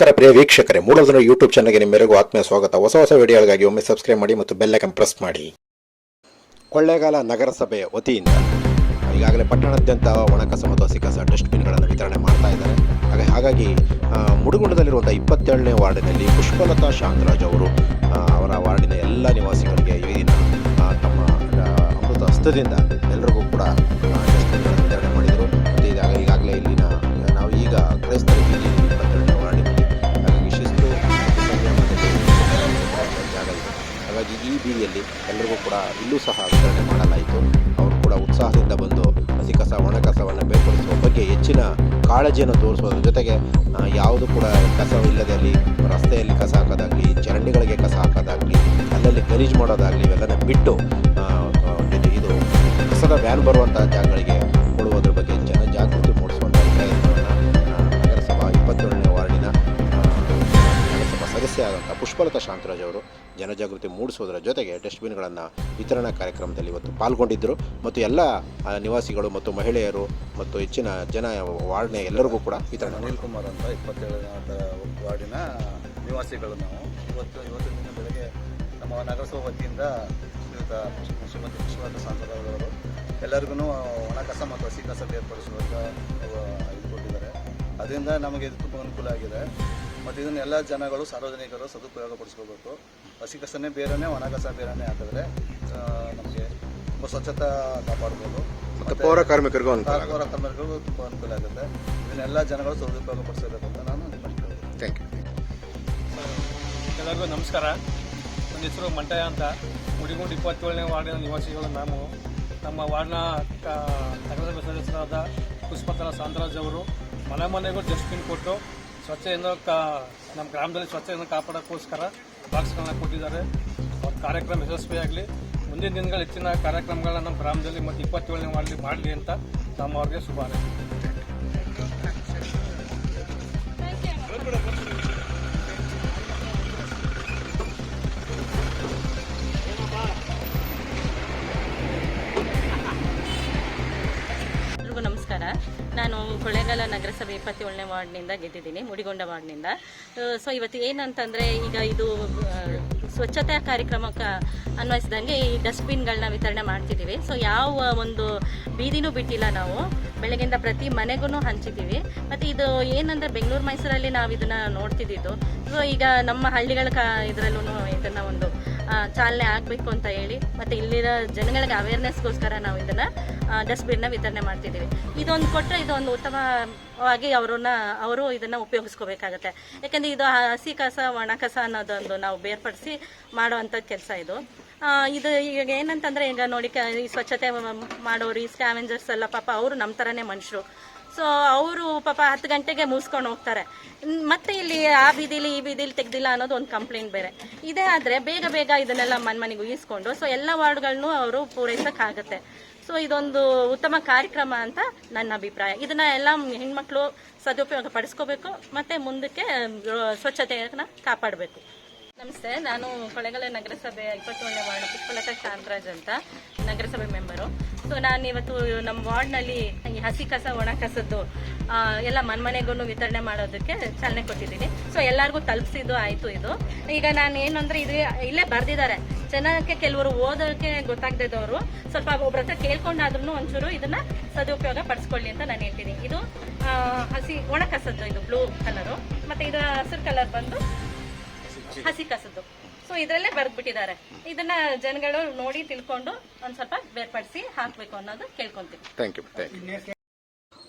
ನಮಸ್ಕಾರ ಪ್ರಿಯ ವೀಕ್ಷಕರೇ ಮೂಲದನ ಯೂಟ್ಯೂಬ್ ಚಾನಲ್ಗೆ ನಿಮ್ಮೆಲ್ಲರಿಗೂ ಆತ್ಮೀಯ ಸ್ವಾಗತ. ಹೊಸ ಹೊಸ ವಿಡಿಯೋಗಳಿಗಾಗಿ ಒಮ್ಮೆ ಸಬ್ಸ್ಕ್ರೈಬ್ ಮಾಡಿ ಮತ್ತು ಬೆಲ್ಲೈಕನ್ ಪ್ರೆಸ್ ಮಾಡಿ. ಕೊಳ್ಳೇಗಾಲ ನಗರಸಭೆಯ ವತಿಯಿಂದ ಈಗಾಗಲೇ ಪಟ್ಟಣಾದ್ಯಂತ ಒಣಕಸ ಮತ್ತು ಹಸಿ ಕಸ ಡಸ್ಟ್ಬಿನ್ಗಳನ್ನು ವಿತರಣೆ ಮಾಡ್ತಾ ಇದ್ದಾರೆ. ಹಾಗೆ, ಹಾಗಾಗಿ ಮುಡುಗುಂಡದಲ್ಲಿರುವಂಥ ಇಪ್ಪತ್ತೇಳನೇ ವಾರ್ಡಿನಲ್ಲಿ ಪುಷ್ಪಲತಾ ಶಾಂತರಾಜ್ ಅವರು ಅವರ ವಾರ್ಡಿನ ಎಲ್ಲ ನಿವಾಸಿಗಳಿಗೆ ಈ ತಮ್ಮ ಅಮೃತ ಹಸ್ತದಿಂದ ಹಾಗಾಗಿ ಈ ಬೀದಿಯಲ್ಲಿ ಎಲ್ಲರಿಗೂ ಕೂಡ ಇಲ್ಲೂ ಸಹ ವಿತರಣೆ ಮಾಡಲಾಯಿತು. ಅವರು ಕೂಡ ಉತ್ಸಾಹದಿಂದ ಬಂದು ಹಸಿ ಕಸ, ಒಣ ಕಸವನ್ನು ಬೇರ್ಪಡಿಸುವ ಬಗ್ಗೆ ಹೆಚ್ಚಿನ ಕಾಳಜಿಯನ್ನು ತೋರಿಸೋದ್ರ ಜೊತೆಗೆ ಯಾವುದು ಕೂಡ ಕಸ ಇಲ್ಲದೆ ಅಲ್ಲಿ ರಸ್ತೆಯಲ್ಲಿ ಕಸ ಹಾಕೋದಾಗಲಿ, ಚರಂಡಿಗಳಿಗೆ ಕಸ ಹಾಕೋದಾಗಲಿ, ಅಲ್ಲಲ್ಲಿ ಗಲೀಜು ಮಾಡೋದಾಗಲಿ ಇವೆಲ್ಲನ ಬಿಟ್ಟು ಇದು ಕಸದ ವ್ಯಾನ್ ಬರುವಂಥ ಜಾಗಗಳಿಗೆ ಆದಂಥ ಪುಷ್ಪಲತಾ ಶಾಂತರಾಜ್ ಅವರು ಜನಜಾಗೃತಿ ಮೂಡಿಸೋದರ ಜೊತೆಗೆ ಡಸ್ಟ್ಬಿನ್ಗಳನ್ನು ವಿತರಣಾ ಕಾರ್ಯಕ್ರಮದಲ್ಲಿ ಇವತ್ತು ಪಾಲ್ಗೊಂಡಿದ್ದರು. ಮತ್ತು ಎಲ್ಲ ನಿವಾಸಿಗಳು ಮತ್ತು ಮಹಿಳೆಯರು ಮತ್ತು ಹೆಚ್ಚಿನ ಜನ ವಾರ್ಡ್ನ ಎಲ್ಲರಿಗೂ ಕೂಡ ವಿತರಣೆ ಅನಿಲ್ ಕುಮಾರ್ ಅಂತ ಇಪ್ಪತ್ತೇಳನೇ ವಾರ್ಡಿನ ನಿವಾಸಿಗಳು ನಾವು. ಇವತ್ತು ಇವತ್ತಿನ ದಿನ ಬೆಳಗ್ಗೆ ನಮ್ಮ ನಗರಸಭಾ ವತಿಯಿಂದ ಶ್ರೀಯುತ ಶ್ರೀಮತಿ ಶಾಂತರಾಜ್ ಅವರು ಎಲ್ಲರಿಗೂ ಒಣ ಕಸ ಮತ್ತು ಹಸಿ ಕಸ ಬೇರ್ಪಡಿಸುವಂತ ಇದು ಕೊಟ್ಟಿದ್ದಾರೆ. ಅದರಿಂದ ನಮಗೆ ಇದು ತುಂಬ ಅನುಕೂಲ ಆಗಿದೆ. ಮತ್ತು ಇದನ್ನು ಎಲ್ಲ ಜನಗಳು ಸಾರ್ವಜನಿಕರು ಸದುಪಯೋಗ ಪಡಿಸ್ಕೋಬೇಕು ಹಸಿ ಕಸನೇ ಬೇರೆನೇ ಒಣ ಕಸ ಬೇರೆನೇ ಹಾಕಿದ್ರೆ ನಮಗೆ ತುಂಬ ಸ್ವಚ್ಛತಾ ಕಾಪಾಡ್ಬೋದು. ಮತ್ತು ಪೌರ ಕಾರ್ಮಿಕರಿಗೂ ಪೌರ ಕಾರ್ಮಿಕರಿಗೂ ತುಂಬ ಅನುಕೂಲ ಆಗುತ್ತೆ. ಇದನ್ನೆಲ್ಲ ಜನಗಳು ಸದುಪಯೋಗ ಪಡಿಸಬೇಕು ಅಂತ ನಾನು. ಥ್ಯಾಂಕ್ ಯು ಎಲ್ಲರಿಗೂ ನಮಸ್ಕಾರ. ನನ್ನ ಹೆಸರು ಮಂಟಯ ಅಂತ. ಮುಡಿಗುಂಡು ಇಪ್ಪತ್ತೇಳನೇ ವಾರ್ಡಿನ ನಿವಾಸಿಗಳು ನಾವು ನಮ್ಮ ವಾರ್ಡ್ನ ಕ- ನಗರಸಭೆ ಸದಸ್ಯರಾದ ಪುಷ್ಪಕಲಾ ಸಾಂತರಾಜ್ ಅವರು. ಮನೆ ಮನೆಗೂ ಡಸ್ಟ್ಬಿನ್ ಕೊಟ್ಟು ಸ್ವಚ್ಛತೆಯಿಂದ ಕಾ, ನಮ್ಮ ಗ್ರಾಮದಲ್ಲಿ ಸ್ವಚ್ಛತೆಯನ್ನು ಕಾಪಾಡೋಕ್ಕೋಸ್ಕರ ಬಾಕ್ಸ್ಗಳನ್ನ ಕೊಟ್ಟಿದ್ದಾರೆ. ಅವ್ರ ಕಾರ್ಯಕ್ರಮ ಯಶಸ್ವಿಯಾಗಲಿ. ಮುಂದಿನ ದಿನಗಳ ಹೆಚ್ಚಿನ ಕಾರ್ಯಕ್ರಮಗಳನ್ನ ನಮ್ಮ ಗ್ರಾಮದಲ್ಲಿ ಮತ್ತು ಇಪ್ಪತ್ತೇಳನೇ ಮಾಡಲಿ ಮಾಡಲಿ ಅಂತ ನಮ್ಮ ಅವ್ರಿಗೆ ನಾನು ಕೊಳ್ಳೇಗಾಲ ನಗರಸಭೆ ಇಪ್ಪತ್ತೇಳನೇ ವಾರ್ಡ್ನಿಂದ ಗೆದ್ದಿದ್ದೀನಿ, ಮುಡಿಗೊಂಡ ವಾರ್ಡ್ನಿಂದ. ಸೊ ಇವತ್ತು ಏನಂತಂದರೆ ಈಗ ಇದು ಸ್ವಚ್ಛತಾ ಕಾರ್ಯಕ್ರಮಕ್ಕೆ ಅನ್ವಯಿಸಿದಂಗೆ ಈ ಡಸ್ಟ್ಬಿನ್ಗಳನ್ನ ವಿತರಣೆ ಮಾಡ್ತಿದ್ದೀವಿ. ಸೊ ಯಾವ ಒಂದು ಬೀದಿನೂ ಬಿಟ್ಟಿಲ್ಲ ನಾವು. ಬೆಳಗ್ಗೆಯಿಂದ ಪ್ರತಿ ಮನೆಗೂ ಹಂಚಿದ್ದೀವಿ. ಮತ್ತು ಇದು ಏನಂದರೆ ಬೆಂಗಳೂರು ಮೈಸೂರಲ್ಲಿ ನಾವು ಇದನ್ನು ನೋಡ್ತಿದ್ದಿದ್ದು. ಸೊ ಈಗ ನಮ್ಮ ಹಳ್ಳಿಗಳ ಕ ಇದರಲ್ಲೂ ಇದನ್ನು ಒಂದು ಚಾಲನೆ ಆಗಬೇಕು ಅಂತ ಹೇಳಿ ಮತ್ತು ಇಲ್ಲಿರೋ ಜನಗಳಿಗೆ ಅವೇರ್ನೆಸ್ಗೋಸ್ಕರ ನಾವು ಇದನ್ನು ಡಸ್ಟ್ಬಿನ್ನ ವಿತರಣೆ ಮಾಡ್ತಿದ್ದೀವಿ. ಇದೊಂದು ಕೊಟ್ಟರೆ ಇದೊಂದು ಉತ್ತಮವಾಗಿ ಅವರನ್ನ, ಅವರು ಇದನ್ನು ಉಪಯೋಗಿಸ್ಕೋಬೇಕಾಗತ್ತೆ. ಯಾಕಂದ್ರೆ ಇದು ಹಸಿ ಕಸ, ಒಣ ಕಸ ಅನ್ನೋದೊಂದು ನಾವು ಬೇರ್ಪಡಿಸಿ ಮಾಡುವಂಥ ಕೆಲಸ ಇದು. ಇದು ಈಗ ಏನಂತಂದರೆ ಈಗ ನೋಡಿ ಈ ಸ್ವಚ್ಛತೆ ಮಾಡೋರು, ಈ ಸ್ಕ್ಯಾವೆಂಜರ್ಸ್ ಎಲ್ಲ ಪಾಪ ಅವರು ನಮ್ಮ ಥರನೇ ಮನುಷ್ಯರು. ಸೊ ಅವರು ಪಾಪ ಹತ್ತು ಗಂಟೆಗೆ ಮುಗಿಸ್ಕೊಂಡು ಹೋಗ್ತಾರೆ. ಮತ್ತೆ ಇಲ್ಲಿ ಆ ಬೀದಿಲಿ ಈ ಬೀದಿಲಿ ತೆಗ್ದಿಲ್ಲ ಅನ್ನೋದು ಒಂದು ಕಂಪ್ಲೇಂಟ್ ಬೇರೆ. ಇದೇ ಆದರೆ ಬೇಗ ಬೇಗ ಇದನ್ನೆಲ್ಲ ಮನ್ ಮನೆಗೆ ಉಯಿಸ್ಕೊಂಡು ಸೊ ಎಲ್ಲ ವಾರ್ಡ್ಗಳನ್ನು ಅವರು ಪೂರೈಸೋಕ್ಕಾಗತ್ತೆ. ಸೊ ಇದೊಂದು ಉತ್ತಮ ಕಾರ್ಯಕ್ರಮ ಅಂತ ನನ್ನ ಅಭಿಪ್ರಾಯ. ಇದನ್ನ ಎಲ್ಲ ಹೆಣ್ಮಕ್ಳು ಸದುಪಯೋಗ ಪಡಿಸ್ಕೋಬೇಕು, ಮತ್ತೆ ಮುಂದಕ್ಕೆ ಸ್ವಚ್ಛತೆಯನ್ನ ಕಾಪಾಡಬೇಕು. ನಮಸ್ತೆ, ನಾನು ಕೊಳ್ಳೇಗಾಲ ನಗರಸಭೆ ಇಪ್ಪತ್ತೊಂದನೇ ವಾರ್ಡ್ ಪುಷ್ಪಲತಾ ಶಾಂತರಾಜ್ ಅಂತ, ನಗರಸಭೆ ಮೆಂಬರು. ಸೊ ನಾನು ಇವತ್ತು ನಮ್ಮ ವಾರ್ಡ್ನಲ್ಲಿ ಈ ಹಸಿ ಕಸ, ಒಣ ಕಸದ್ದು ಎಲ್ಲ ಮನ್ಮನೆಗೂ ವಿತರಣೆ ಮಾಡೋದಕ್ಕೆ ಚಾಲನೆ ಕೊಟ್ಟಿದ್ದೀನಿ. ಸೊ ಎಲ್ಲರಿಗೂ ತಲುಪಿಸಿದ್ದು ಆಯಿತು ಇದು. ಈಗ ನಾನು ಏನಂದ್ರೆ ಇದು ಇಲ್ಲೇ ಬರೆದಿದ್ದಾರೆ. ಜನಕ್ಕೆ ಕೆಲವರು ಓದೋಕ್ಕೆ ಗೊತ್ತಾಗ್ದಿದ್ದವರು ಸ್ವಲ್ಪ ಒಬ್ಬರ ಹತ್ರ ಕೇಳ್ಕೊಂಡಾದ್ರೂ ಒಂಚೂರು ಇದನ್ನ ಸದುಪಯೋಗ ಪಡಿಸ್ಕೊಳ್ಳಿ ಅಂತ ನಾನು ಹೇಳ್ತೀನಿ. ಇದು ಹಸಿ ಒಣ ಕಸದ್ದು, ಇದು ಬ್ಲೂ ಕಲರು ಮತ್ತೆ ಇದು ಹಸಿರು ಕಲರ್ ಬಂದು ಹಸಿ ಕಸದ್ದು. ಸೊ ಇದರಲ್ಲೇ ಬರ್ದ್ಬಿಟ್ಟಿದ್ದಾರೆ. ಇದನ್ನ ಜನಗಳು ನೋಡಿ ತಿಳ್ಕೊಂಡು ಒಂದ್ ಸ್ವಲ್ಪ ಬೇರ್ಪಡಿಸಿ ಹಾಕ್ಬೇಕು ಅನ್ನೋದು ಕೇಳ್ಕೊಂತೀವಿ. ಥ್ಯಾಂಕ್ ಯು ಥ್ಯಾಂಕ್ ಯು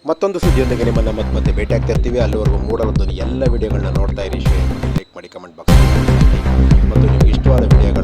ಮತ್ತೊಂದು ಸುದ್ದಿಯೊಂದಿಗೆ ನಿಮ್ಮನ್ನ ಮತ್ತೆ ಮತ್ತೆ ಭೇಟಿ ಆಗ್ತಾ ಇರ್ತೀವಿ ಅಲ್ಲಿವರೆಗೂ ಮೂಡಲೊಂದು ಎಲ್ಲ ವಿಡಿಯೋಗಳನ್ನ ನೋಡ್ತಾ ಇರಿ. ಶೇರ್ ಮಾಡಿ ಲೈಕ್ ಮಾಡಿ ಕಮೆಂಟ್ ಬಾಕ್ಸ್ ಮತ್ತು ನಿಮ್ಗೆ ಇಷ್ಟವಾದ ವಿಡಿಯೋಗಳು